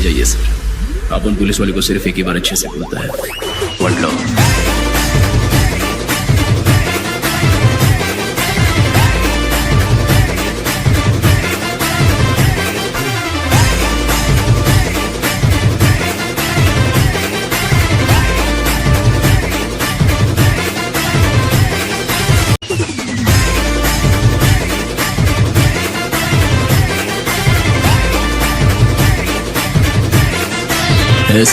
जाइए सर। अपन पुलिस वाले को सिर्फ एक ही बार अच्छे से बोलता है। पढ़ लो। ए,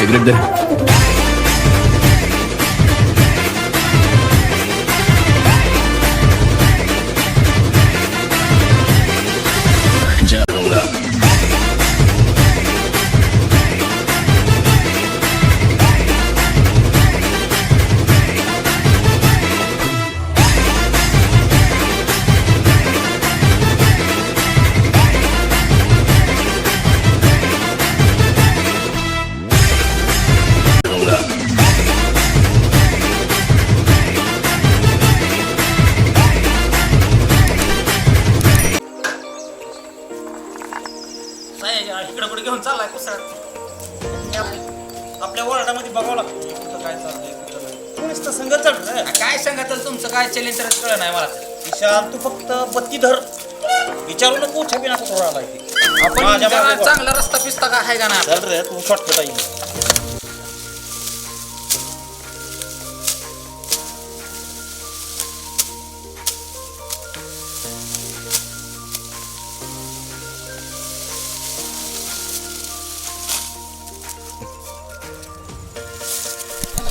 माझ्या जरा मागे बघ. चांगला रस्ता पिस्ता का? आहे का ना चल रे तू शॉर्टकट आहे.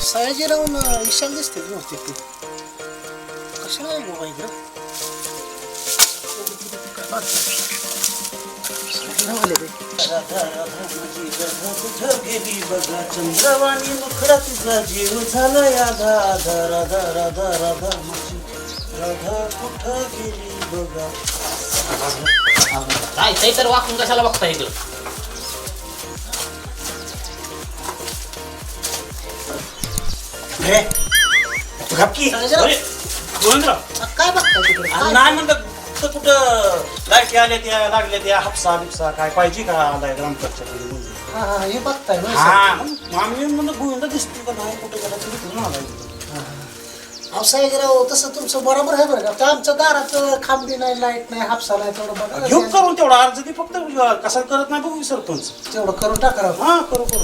सयाजीरावून विशाल दिसते बहुतेक ते कशाला आहे बाबा इकडं? चंद्रवाणी मुखडा तिचा जीव झाला राधा राधा राधा राधा माझी राधा कुठं गेली बघा जायचंय तर वाकून कशाला बघता इकडं तू. अरे, गोविंदराव काय बघताय तिकडे काय? नाही म्हणलं तर कुठं लाईटी आल्या त्या लागल्या त्या हापसा बिपसा काय पाहिजे का आलाय ग्रामपंचायत हा हा हे बघताय हा मग आम्ही म्हणलं गोविंद दिसतो का नाही? कुठे गेला तरी कुठून आलाय. अहो सयाजीराव तसं तुमचं बरोबर आहे बरं का? तर आमच्या दारात खांबी नाही लाइट नाही हापसा नाही तेवढं बघा घेऊ ना. करून तेवढा अर्ज दे फक्त कसा करत नाही बघू सरपंच. तेवढं करून टाका राव. हा करू करू.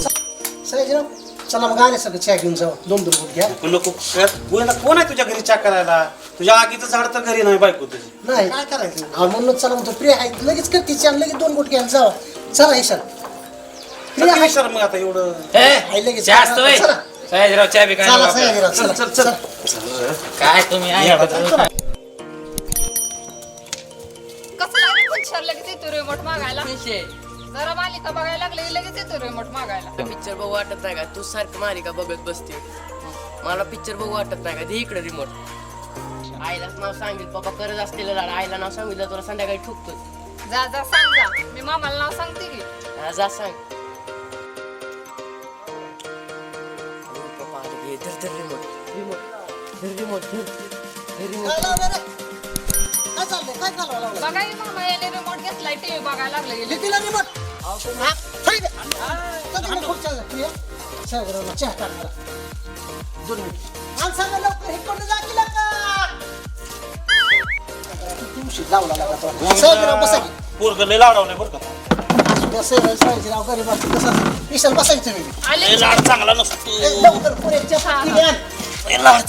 सयाजीराव चला मग आले सगळं चहा घेऊन जाऊ. दोन दोन फूट घ्या पण नको कोण आहे तुझ्या घरी चहा करायला? तुझ्या आगीचं झाड तर घरी नाही बायको तुझी. नाही. काय करायचं? म्हणून चला म्हणतो प्रिय आहे. लगेच करते चहा लगेच दोन गुट घ्यायला जावा. चला ईशान प्रिय आहे. सर मग आता एवढं. आहे लगेच चला. सयाजीराव चहा बी काय चला नको आपल्याला. सयाजीराव चल चला चल काय तुम्ही चल. कसं लागलं पण लगेच येतो रिमोट मागायला? जरा मालिका बघायला लागले लगेच येतो रिमोट मागायला. पिक्चर बघू वाटत नाही का? तू सारखं मालिका बघत बसते. मला पिक्चर बघू वाटत नाही का? दे इकडे रिमोट आईलाच नाव सांगितलं पप्पा करत असलेलं झाड आईला नाव सांगितलं तुला संध्याकाळी ठोकतो जा जा सांग जा. मी मामाला नाव सांगते की. हा, जा सांग. की, धर धर रिमोट रिमोट धर रिमोट धर. धर रिमोट काय लावलं रे? काय चाललंय? काय चालू बघा मामा याने रिमोट घेतलाय टीव्ही बघायला लागले. गेले कितीला रिमोट हा, सयाजीरावला चहा टाक मला. दोन मिनिट. माणसाला लवकर इकडनं जा की लवकर. किती उशीर लावला लागा तो. सयाजीराव बसा की. पोरगं लय लाडावलंय बरं का सयाजीराव गरीब असतो कसं. विशाल बसा की तुम्ही आले लय लाड चांगला नसतो लवकर पुढे चहा लाड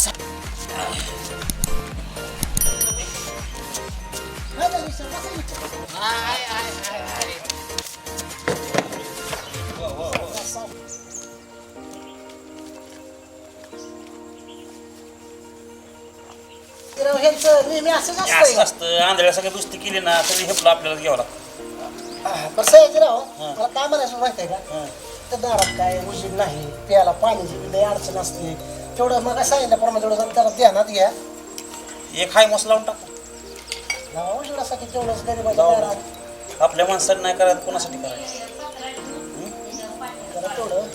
नेहमी असंच असं असतंय असतं आंधळ्या सगळ्या दुस्ती केली ना तरी हेपलं आपल्याला घ्यावं लागतं. बरं सयाजीराव मला काय म्हणायचं माहिती आहे का? त्या दारात काय उजीर नाही प्यायला पाण्याची बी लई अडचण असते. तेवढं मग सांगितल्याप्रमाणे तेवढं जरा त्याला ध्यानात घ्या. एक हाय मस लावून टाकू. उजेडासाठी तेवढंच गरीबाच्या लावून. दारात. आपल्या माणसाने नाही करायचं कोणासाठी करायचं? जरा तेवढं.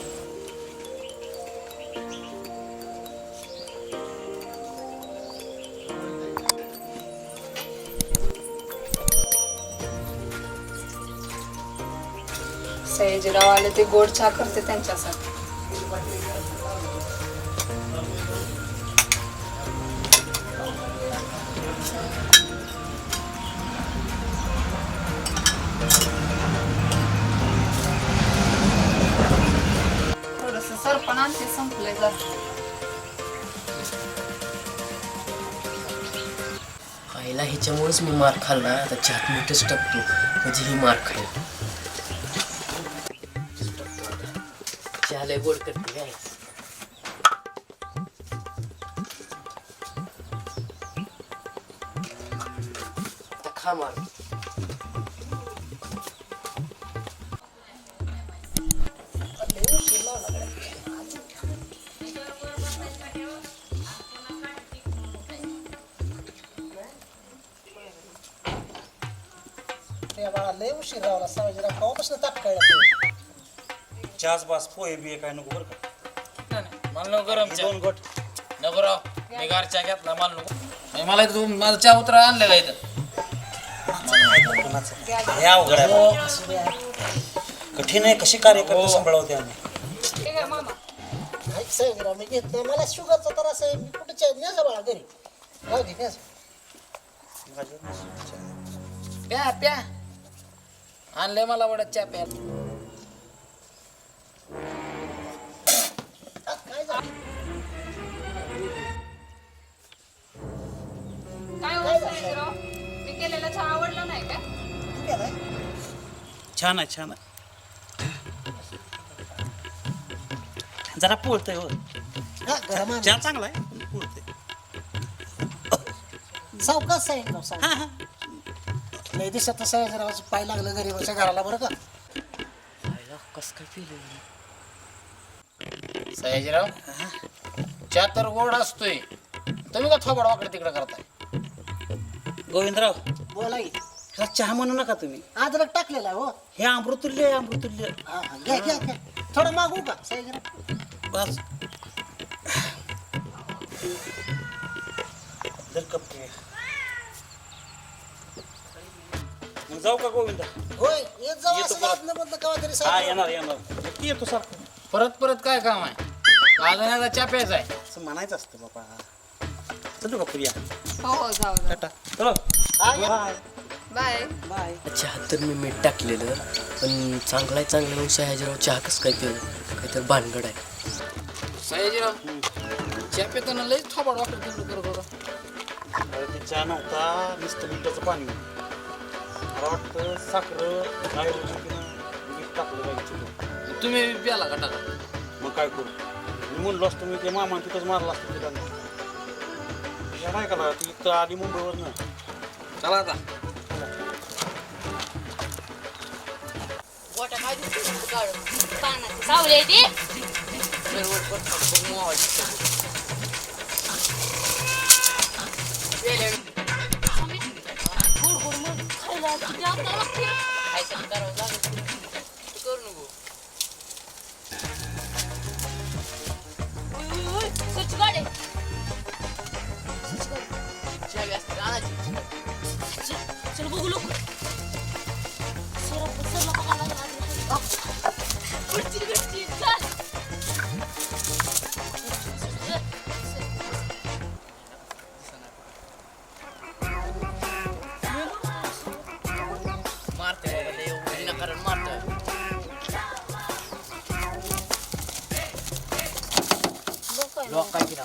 सयाजीराव आले ते गोड चहा करते त्यांच्यासाठी. थोडस सरपण आणते संपलंय आईला ह्याच्यामुळेच मी मार खाल्ला आता चहात मीठच टाकतो. म्हणजे ही मार खाईल. चहा लय गोड करते काय आता खा मार ते बाळा लय उशीर रावला सयाजीराव कवापासून ताप कळला चहाच बास पोहे बिये काय नको बरं का? नाही, नाही. मला नको गरम हे चहा. दोन नको राव मी गार चहा घेतला मला नको. नाही, मला इथं तू माझा चहा उतरा आणलेला इथं? कोणाचं हे अवघड आहे. बा. कठीण आहे कशी कार्यकर्ते सांभाळवते आम्ही. सयाजीराव मी घेतलं मला शुगरचा त्रास आहे मी कुठे चहा बाळा घरी. दे प्या प्या. आणलंय मला वडा चहा प्या काय हो सयाजीराव मी केलेला चहा आवडला नाही का? छान आहे छान आहे. जरा पोळतंय हो हा गरम चहा चांगला आहे पण पोळतंय सावकाश सयाजीराव सावकाश. लय दिवसात सयाजीरावाचं पाय लागलं गरीबाच्या घराला बरं का. कस काय पिलं सयाजीराव चहा तर गोड असतोय. तुम्ही का थोबड वाकडे तिकडे करताय? गोविंदराव बोला की. ह्याला चहा म्हणू नका तुम्ही. अद्रक टाकलेला आहे, हो. हे अमृतुल्य आहे अमृतुल्य. हा, हा, घ्या घ्या घ्या. थोडं मागू का? बस. कप घे. मग जाऊ का गोविंदा होय येत जाऊ येतो असं परत. आदलं मधलं कवा तरी हा येणार येणार. नक्की येतो सारखं. परत परत काय काम आहे? अजून एकदा चहा प्यायचा आहे. असं म्हणायचं असतं बाबा. चलू का प्रिया हो हो जाऊ जाऊ टाटा चलो या. बाय बाय बाय चहा तर मी मीठ टाकलेलं पण चांगला आहे चांगलं शहाजीराव चहा कसं काय पिलं काहीतरी भानगड आहे सयाजीराव चहा पिताना लई थोबड वाकडे तिकडे करत होता अरे ते चहा नव्हता नुसतं मिठाचं पाणी मला वाटतं साखर काय मीठ टाकलं पाहिजे तुम्ही प्याला का टाका मग काय करू मी म्हणलो असतो मी ते मामा तिथंच मारला असतो तिला या नाही का ती इथं आली मुंबईवर ना चला आता. गोट्या काय दिसते काढ सावली आहे ती. लोक काय केलं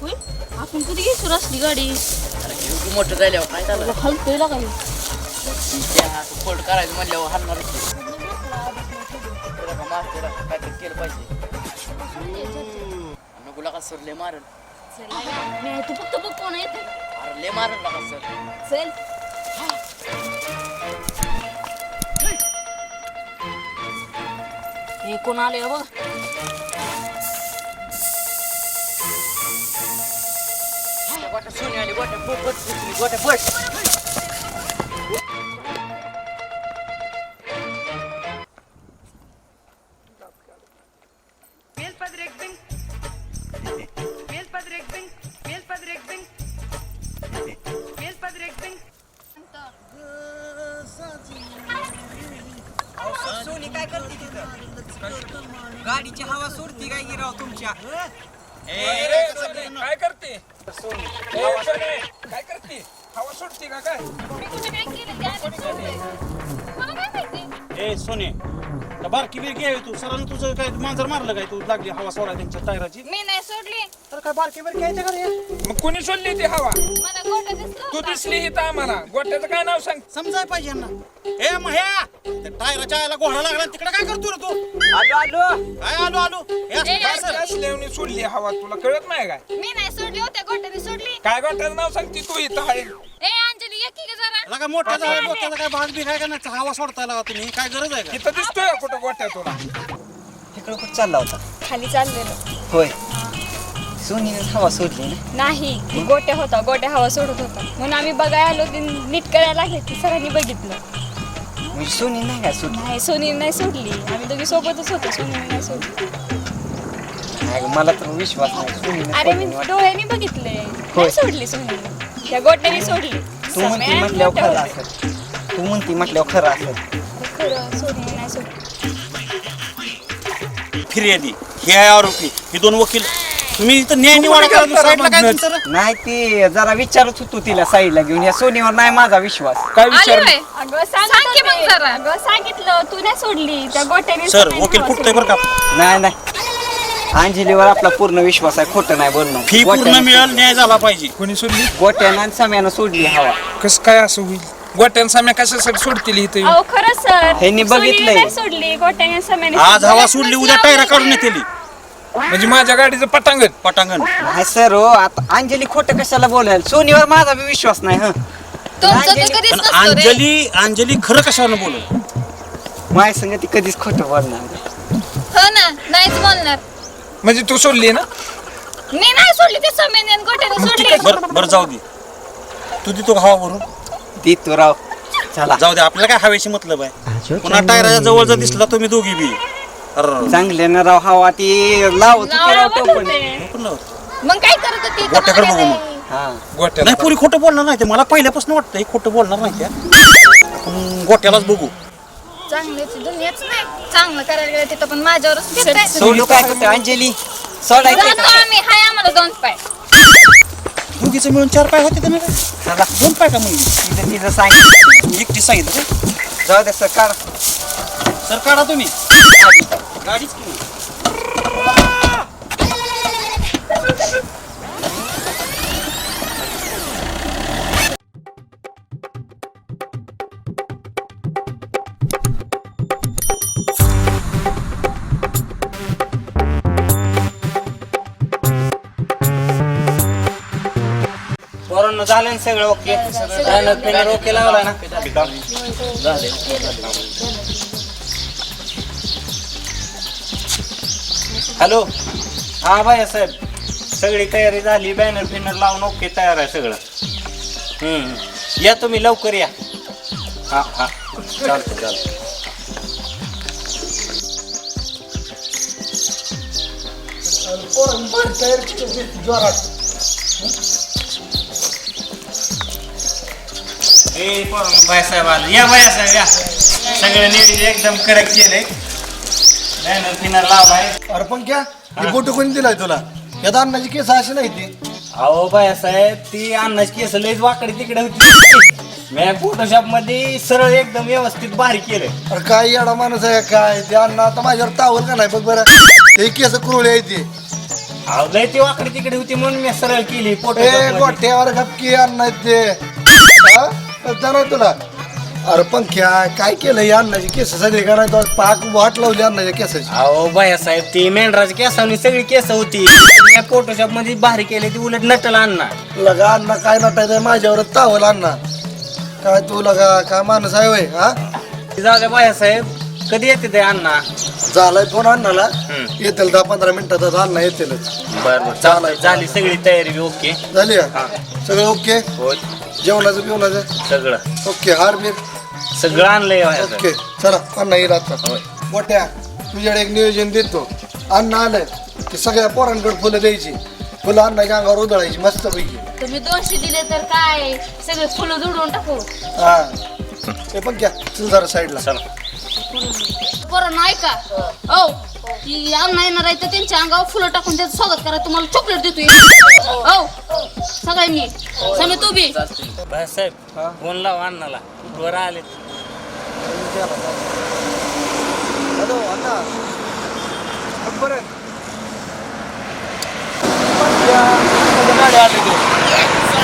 होय? आपण कधी घेतो असली गाडी? अरे एवढी मोठं झाल्यावर काय झालं? हलतोय लागा त्या फोल्ड करायचं म्हणल्यावर हाणणार तुला काहीतरी केलं पाहिजे. नको का सर लय मारल. तू फक्त बघ कोण येते अरे लय मारल का सर. चल. हे कोण आले बघ. गोट्या सोनी आली गोट्या बट बट सुटली गोट्या बट सोनी काय करते तिथं? गाडीची हवा सोडती काय की राव तुमच्या? काय करते काय करते? हवा सोडते का काय? मी कुठे काय केलं? ते आधीच सोडलंय. मला काय माहिती? ए सोने बारकी बिरकी आहे तू. सरांनी तुझं काय मांजर मारलं काय? तू लागली हवा सोडा त्यांच्या टायराची. मी नाही सोडली. तर काय बारके बिरके यायचे का मग कोणी सोडली ती हवा? मला गोटा दिसला तू. दिसली इथं आम्हाला. गोट्याचं काय नाव सांग? समजाय पाहिजे यांना. ए मह्या त्या टायराच्या आयला घोडा लागला तिकडे काय करतो रे तू? आलो आलो. काय आलो आलो? हे काय सर? सोडली हवा तुला कळत नाही काय? मी नाही सोडली होत्या गोट्याने सोडली. काय गोट्याचं नाव सांगते तू इथं आहे? ए अंजली ये की ग जरा. लगा मोठा झाला काय भाग बी काय का नाही? हवा सोडता लागा तुम्ही? काय गरज आहे का? इथं दिसतोय का कुठं गोट्या तुला? तिकडं कुठं चालला होता? खाली चाललेलो. होय. सोनीने हवा सोडली ना? नाही गोट्या होता गोट्या हवा सोडत होता. म्हणून आम्ही बघायला आलो ते नीट करायला लागले ती सरांनी बघितलं. म्हणजे सोनी नाही सोडली? नाही सोनी नाही सोडली. आम्ही दोघी सोबतच होतो सोनी नाही सोडली. नाही, मला तर विश्वास नाही. सोनीने अरे मी वाटतं. डोळ्याने बघितले. होय. सोडली सोनी त्या गोट्याने सोडली. तू म्हणती समय म्हटल्यावर खरं. असेल. तू म्हणती म्हटल्यावर खरं असेल. खरं सोनी नाही सोडली. फिर्यादी. हे आहे आरोपी. हे दोन वकील. तुम्ही इथं न्याय निवाडा करा दुसरा साईडला काय तुमचं? रे? नाही ते जरा विचारत होतो तिला साईडला घेऊन. या सोनीवर नाही माझा विश्वास. काय विचार होय? अगं सांग की मग जरा. अगं सांगितलं. तू नाही सोडली. त्या गोट्याने सर वकील फुटतोय बरं का? नाही नाही. अंजलीवर आपला पूर्ण विश्वास आहे खोटं नाही बोलणं. फी पूर्ण गोट्यानं- मिळेल न्याय झाला पाहिजे. कोणी सोडली? गोट्यानं आणि सम्यानं सोडली हवा. कसं काय असं होईल? गोट्यान साम्या कशासाठी सोडतील इथं? येऊन? अहो खरं सर ह्यांनी बघितलंय. सोडली. गोट्याने आज हवा सोडली उद्या टायरा काढून येते म्हणजे माझ्या गाडीचं पटांगण. पटांगण. नाही सर हो आता अंजली खोटं कशाला बोलायला सोनीवर माझा बी विश्वास नाही हं. तुमचं तर कधीच पण नसतो रे. अंजली अंजली खरं कशानं बोल माझ्या संग ती कधीच खोटं बोलणार नाही. हो ना नाहीच बोलणार. म्हणजे तू सोडली ना? मी नाही सोडली ते समाने गोट्याने सोडली. बर बर जाऊ दे. तू देतो का हवा भरून देतो राव. चला. जाऊ दे आपल्याला काय हवेशी मतलब आहे? पुन्हा टायराच्या जवळ जर दिसला तुम्ही दोघी बी. अरे. चांगले ना राव हवा ती लावत होती लावत तो पण. होते. पण लावत. मग काय करत होती? बघू मग. नाही. हा. गोट्याला नाही पुरी खोटं बोलणार नाही ते. मला पहिल्यापासून वाटतं हे खोटं बोलणार नाही त्या. आपण गोट्यालाच बघू. चांगल्याची दुनियाच नाही. चांगलं करायला गेलं तिथं पण माझ्यावरच फिरताय. सोडू काय करते अंजली सोडायचं जातो आम्ही. हाय आम्हाला दोन पाय. दोघीचं मिळून चार पाय होते ना रे? चला. दोन पाय का मग तिथं तिथं सांगितलं एकटी सांगितलं का? जाऊ दे सर काढ. सर काढा तुम्ही. गाडीच की चालेल झालं सगळं ओके. बॅनर पेनर ओके लावला ना. हॅलो. हा भाई साहेब सगळी तयारी झाली बॅनर फिनर लावून ओके तयार आहे सगळं. हम्म. या तुम्ही लवकर या. हा हा. चालतं चालतं ए बायासाहेब आले. या बायासाहेब या. सगळं नियोजन एकदम करेक्ट केलंय बॅनर फिनर लावलाय अरे पण क्या? फोटो कोणी दिलाय तुला? या अन्नाची केस अशी नाही ती. अहो बायासाहेब ती अन्नाची केस लईच वाकडी तिकडे होती. मी फोटोशॉपमध्ये सरळ एकदम व्यवस्थित भारी केलं अरे काय येडा माणूस आहे काय? ते अन्न आता माझ्यावर तावल का नाही? बघ बरं. ते केस कुरळे आहे ते. अहो लय ती वाकडी तिकडे होती म्हणून मी सरळ केली ए फोटो गोठ्यावर गपकी अन्न आहेत ते. हा? ना तुला. अरे पण क्या काय केलं या अन्नाची केस सगळी का नाही तो पाक वाट लावली अन्नाच्या केसाची. अहो बायासाहेब ती मेंढराची केसावनी सगळी केस होती. मी फोटोशॉपमध्ये भारी केली ती उलट नटल अण्णा लगा अण्णा काय नटायचं माझ्यावर तावल अण्णा काय तू लगा काय माणूस आहे वय हा? जाऊ द्या बायासाहेब कधी येते ते अण्णा झालाय फोन अण्णाला हम्म. येतील दहा पंधरा मिनिटात अण्णा येतीलच. बरं चालू झाली सगळी तयारी ओके. झाली का? सगळं ओके? हो जेवणाचं बिवणाचं? सगळं. ओके हार बीर? सगळं आणलंय. ओके चला अण्णा येईल आता? होय. मोठ्या तुझ्याकडे एक नियोजन देतो. अण्णा आलंय की सगळ्या पोरांकडे फुलं द्यायची. फुलं अण्णाच्या अंगावर उधळायची मस्त पैकी तुम्ही दोनशे दिले तर काय? सगळे फुलं जुडवून टाकू? हा. हे पण घ्या चल जरा साईडला. बरं नाही का हो ती अण्णा येणार आहे तर त्यांच्या अंगावर फुलं टाकून त्याचं स्वागत करा. तुम्हाला चॉकलेट देतोय. हो. सगळ्यांनी समी तू बी. साहेब फोन लाव अण्णाला. वर आले हॅलो अण्णा. बरं.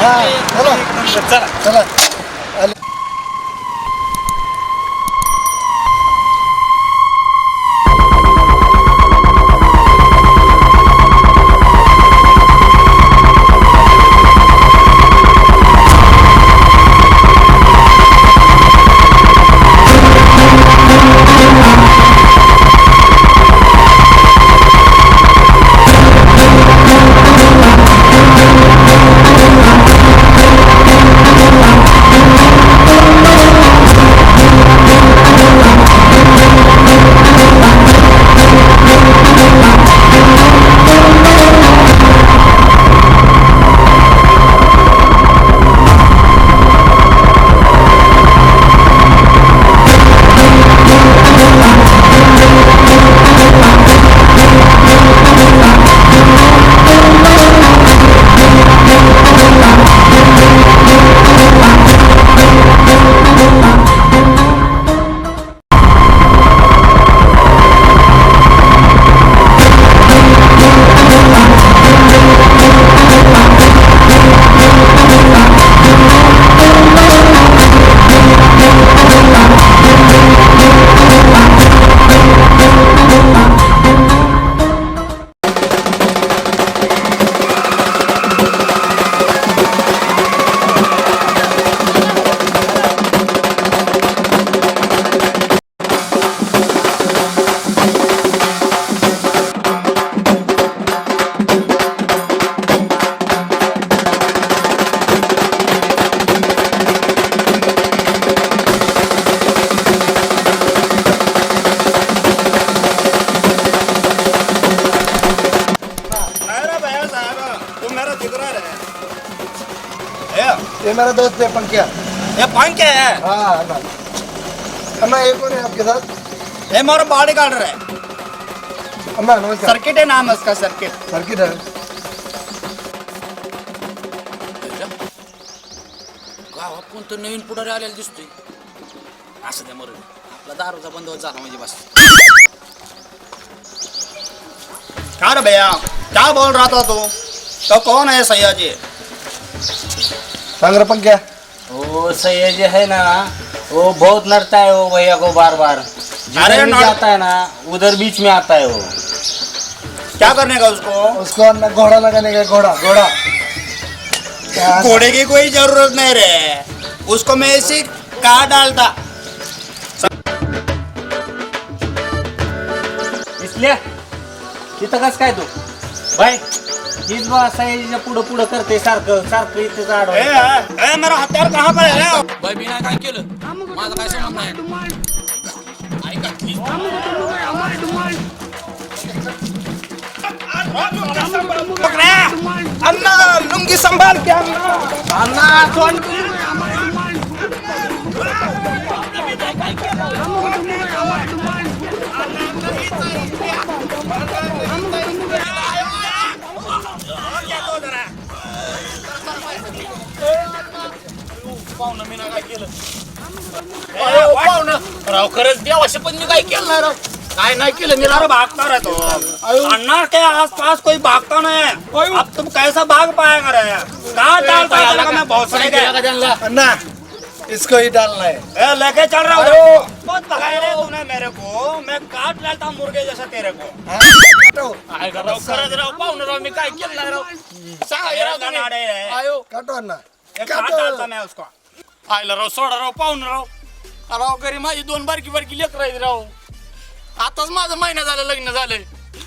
हा चला. चला. मेरा दोस्त है पंक्या ये पंख है। हाँ अण्णा अण्णा ये कौन है आपके साथ? ये मोर बॉडी गार्डर है। अण्णा नमस्कार। सर्किट है नाम है उसका सर्किट। सर्किट है। गावात कोणतं नवीन पुढारी आलेला दिसतोय। असं त्या मरण आपला दारूचा बंदोबस्त झाला म्हणजे बस. क्या रे भैया? क्या बोल रहा था तू? तो कौन है सयाजी? सांग रे पंक्या. वो सयाजी है ना वो बहुत लड़ता है वो भैया को बार बार अरे जिधर भी नड़- जाता है ना उधर बीच में आता है. वो क्या करने का उसको? उसको अण्णा घोड़ा लगाने का घोड़ा घोड़ा. क्या- घोड़े की कोई ज़रूरत नहीं रे. उसको मैं ऐसे काट डालता? इसलिए? तिथं कस काय तू? बाय. हीच बा सयाजीच्या पुढं पुढं करते सारखं सारखं इथे ए, मेरा हथियार कहाँ पर है. बाई मी नाही काय केलं? माझं काय नाही. ऐका. अन्ना लुंगी संभाल के अन्ना अन्ना सोन राव खरंच देवाशी पण मी काय केलं नाही राव. काय नाही केलं मी मेरा भागता रहे अन्ना के आसपास कोई भागता नहीं. है अब तुम कैसा भाग पाएगा रे कहाँ डालता है तेरे मैं बहुत सही गया अन्ना इसको ही डालना है। ए, लेके चल रहा हूँ। बहुत भगाया रे तूने मेरे को। मैं काट डालता हूँ मुर्गे जैसा तेरे को। हाँ? काटो। राव खरंच राव पाहुणं राव मी काय केलं नाही राव? सांगा हे राव तुम्ही. आयो। काटो अन्ना. काट। डालता मैं उसको। आयला राव सोडा राव पाहुणं राव. राव घरी माझी दोन बारकी बारकी लेकर आहेत राव. आताच माझं महिना झालं लग्न झालंय.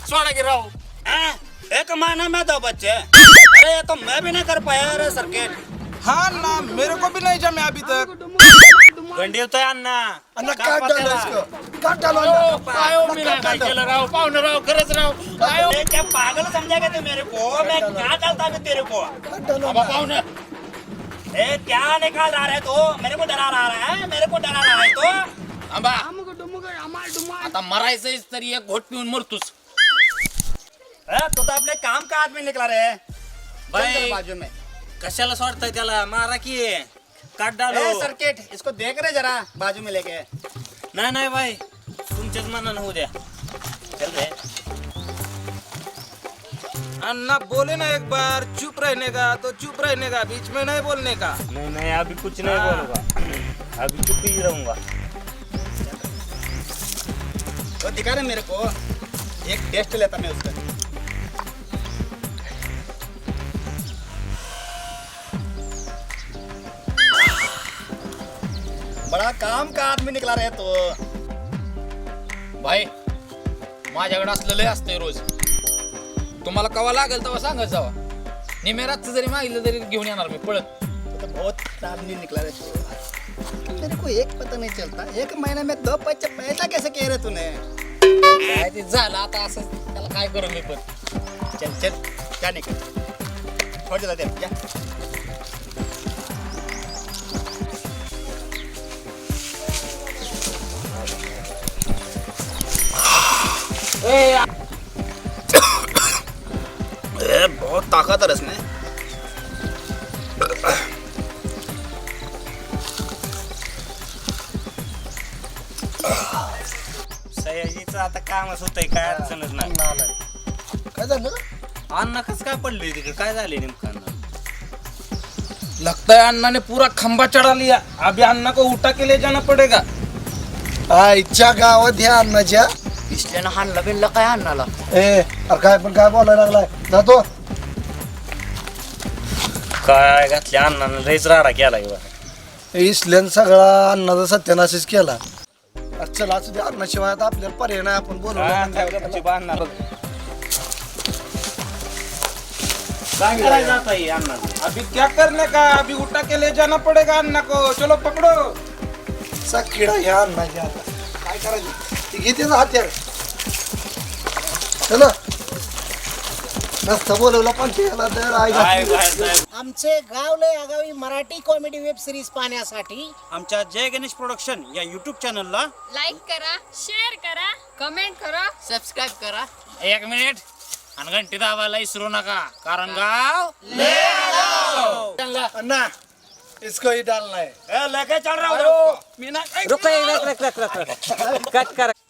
सोडा की राव. हैं? एक महीना में दो बच्चे. अरे ये तो मैं भी नहीं कर पाया रे सर्किट हाँ ना मेरे को भी नहीं जमे अभी तक. गंडी होता है अन्ना अन्ना काट डालो इसको काट डालो अन्ना आयो मी नाही काय केलं राव. पाहुणं राव खरंच राव. आयो ये क्या पागल समझेगा तू मेरे को. मैं क्या डालता भी तेरे को? काट डालो बाबा अन्ना. पाहुणं ए क्या निकाल रहा है तो? मेरे को डरा रहा है मेरे को डरा रहा है तो। आंबा आता मरायचंच तरी एक घोट पिऊन मरतोस ए, तू तो अपने काम का आदमी निकला रे। बाई बाजू में। कशाला सोडताय त्याला? मारा की काट डालो। ए सर्किट इसको देख रहे जरा बाजू में लेके। नाही नाही बाई तुमच्याच मनानं होऊ द्या चल रे। अन्ना बोले ना एक बार चुप रहने का तो चुप रहने का बीच में नहीं बोलने का। नहीं नहीं अभी कुछ नहीं बोलूँगा। अभी चुप ही रहूँगा। वो दिखा रहे मेरे को एक टेस्ट लेता मैं उसका। बड़ा काम का आदमी निकला रहे तो। भाई माझ्याकडे असलं लय असतंय रोज। तुम्हाला कवा लागेल तेव्हा सांगत जावा. निमेरातचं जरी मागितलं तरी घेऊन येणार मी पळत. तो बहुत आदमी निकला रहे तो मेरे को एक पता नहीं चलता. एक महीने में दो पैसे पैसा कैसे कह रहे तूने? काय ते झालं आता असं त्याला काय करू मी पण. चल चल. क्या निकल. छोड़ देता दे क्या ए, काय पडले तिकडे? काय झाले नेमकं अन्न? लगता है अन्ना ने पूरा खंबा चढ़ा लिया अभी अन्ना को उठा के ले जाना पड़ेगा. आईच्या गावात ह्या अन्नाच्या इसल्यानं हाणला बिनला काय हाणाला ए अरे काय पण काय बोलायला लागलाय? जातो काय घातल्या? अण्णानं लयच राडा केला इसल्यान सगळा अन्नाचा सत्यानाशच केला. अरे चला असू दे. अन्नाशिवाय आता आपल्याला पर्याय नाही आपण बोलवलं काय हे? अभी क्या करने का? अभी उठा के ले जाना पड़ेगा अन्ना को. चलो पकड़ो. चा किडा ह्या अन्नाच्या आता काय करायचं? ती घेते ना हत्यार. चला. नसतं बोलवलं पण त्याला काय. बाहेर जायचं? आमचे गावले आगावी मराठी कॉमेडी वेब सिरीज पाहण्यासाठी आमच्या जय गणेश प्रोडक्शन या युट्यूब चॅनलला लाईक करा शेअर करा कमेंट करा सबस्क्राईब करा. एक मिनिट आणि घंटी दाबायला विसरू नका कारण गाव अन्ना इसको ही डालना है ए, लेके चल रहा हूँ मी ना आवडला